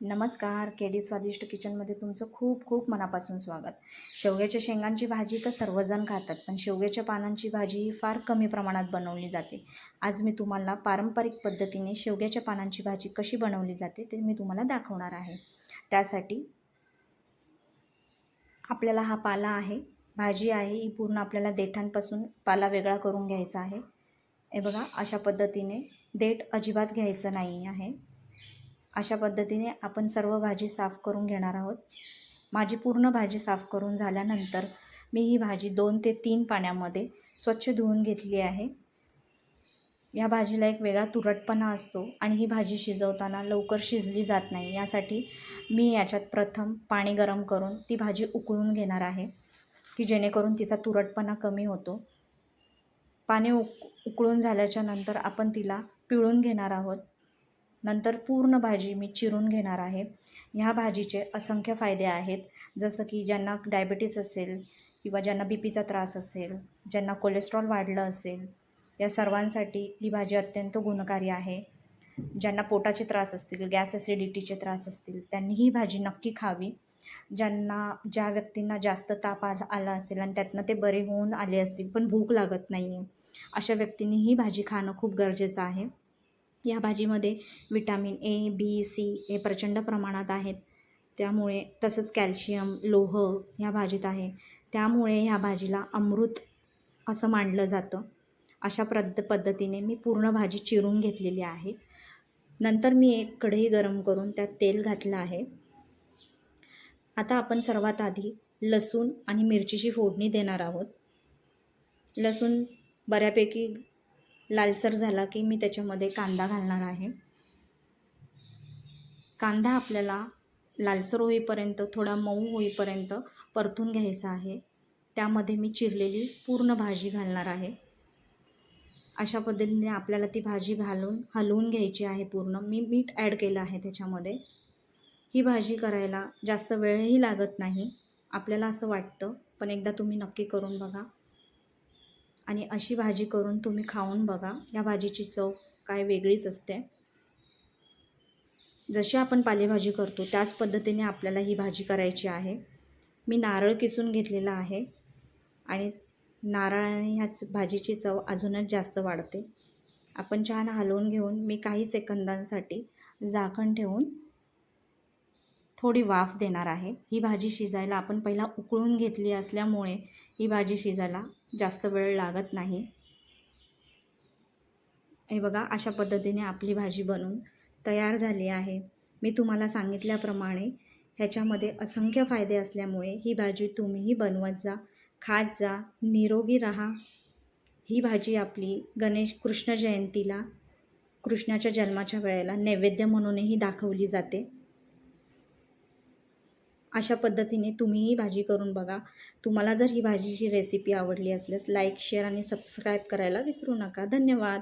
नमस्कार के डी स्वादिष्ट किचनमध्ये तुमचं खूप खूप मनापासून स्वागत. शेवग्याच्या शेंगांची भाजी तर सर्वजण खातात पण शेवग्याच्या पानांची भाजी ही फार कमी प्रमाणात बनवली जाते. आज मी तुम्हाला पारंपरिक पद्धतीने शेवग्याच्या पानांची भाजी कशी बनवली जाते ते मी तुम्हाला दाखवणार आहे. त्यासाठी आपल्याला हा पाला आहे भाजी आहे ही पूर्ण आपल्याला देठांपासून पाला वेगळा करून घ्यायचा आहे. हे बघा अशा पद्धतीने देठ अजिबात घ्यायचं नाही आहे. अशा पद्धतीने आपण सर्व भाजी साफ करून घेणार आहोत. माझी पूर्ण भाजी साफ करून झाल्यानंतर मी ही भाजी दोन ते तीन पाण्यामध्ये स्वच्छ धुवून घेतली आहे. या भाजीला एक वेगळा तुरटपणा असतो आणि ही भाजी शिजवताना लवकर शिजली जात नाही. यासाठी मी याच्यात प्रथम पाणी गरम करून ती भाजी उकळून घेणार आहे की जेणेकरून तिचा तुरटपणा कमी होतो. पाणी उक उकळून झाल्याच्यानंतर आपण तिला पिळून घेणार आहोत. नंतर पूर्ण भाजी मी चिरून घेणार आहे. ह्या भाजीचे असंख्य फायदे आहेत. जसं की ज्यांना डायबिटीस असेल किंवा ज्यांना बी पीचा त्रास असेल ज्यांना कोलेस्ट्रॉल वाढलं असेल या सर्वांसाठी ही भाजी अत्यंत गुणकारी आहे. ज्यांना पोटाचे त्रास असतील गॅस ॲसिडिटीचे त्रास असतील त्यांनी ही भाजी नक्की खावी. ज्यांना ज्या व्यक्तींना जास्त ताप आला आला असेल आणि त्यातनं ते बरे होऊन आले असतील पण भूक लागत नाही आहे अशा व्यक्तींनी ही भाजी खाणं खूप गरजेचं आहे. या भाजीमध्ये विटॅमिन ए बी सी हे प्रचंड प्रमाणात आहेत. त्यामुळे तसंच कॅल्शियम लोह ह्या भाजीत आहे. त्यामुळे ह्या भाजीला अमृत असं मांडलं जातं. अशा प्रद पद्धतीने मी पूर्ण भाजी चिरून घेतलेली आहे. नंतर मी एक कढई गरम करून त्यात तेल घातलं आहे. आता आपण सर्वात आधी लसूण आणि मिरचीची फोडणी देणार आहोत. लसूण बऱ्यापैकी लालसर झाला की मी त्याच्यामध्ये कांदा घालणार आहे. कांदा आपल्याला लालसर होईपर्यंत थोडा मऊ होईपर्यंत परतून घ्यायचा आहे. त्यामध्ये मी चिरलेली पूर्ण भाजी घालणार आहे. अशा पद्धतीने आपल्याला ती भाजी घालून हलवून घ्यायची आहे पूर्ण. मी मीठ ॲड केलं आहे त्याच्यामध्ये. ही भाजी करायला जास्त वेळही लागत नाही. आपल्याला असं वाटतं पण एकदा तुम्ही नक्की करून बघा. आणि अशी भाजी करून तुम्ही खाऊन बघा. या भाजीची चव काय वेगळीच असते. जशी आपण पालेभाजी करतो त्याच पद्धतीने आपल्याला ही भाजी करायची आहे. मी नारळ किसून घेतलेला आहे आणि नारळाने ह्याच भाजीची चव अजूनच जास्त वाढते. आपण छान हलवून घेऊन मी काही सेकंदांसाठी झाकण ठेवून थोडी वाफ देणार आहे. ही भाजी शिजायला आपण पहिला उकळून घेतली असल्यामुळे ही भाजी शिजायला जास्त वेळ लागत नाही. हे बघा अशा पद्धतीने आपली भाजी बनून तयार झाली आहे. मी तुम्हाला सांगितल्याप्रमाणे ह्याच्यामध्ये असंख्य फायदे असल्यामुळे ही भाजी तुम्हीही बनवत जा खात जा निरोगी राहा. ही भाजी आपली गणेश कृष्ण जयंतीला कृष्णाच्या जन्माच्या वेळेला नैवेद्य म्हणूनही दाखवली जाते. अशा पद्धतीने तुम्हीही भाजी करून बघा. तुम्हाला जर ही भाजीची रेसिपी आवडली असल्यास लाईक शेअर आणि सबस्क्राईब करायला विसरू नका. धन्यवाद.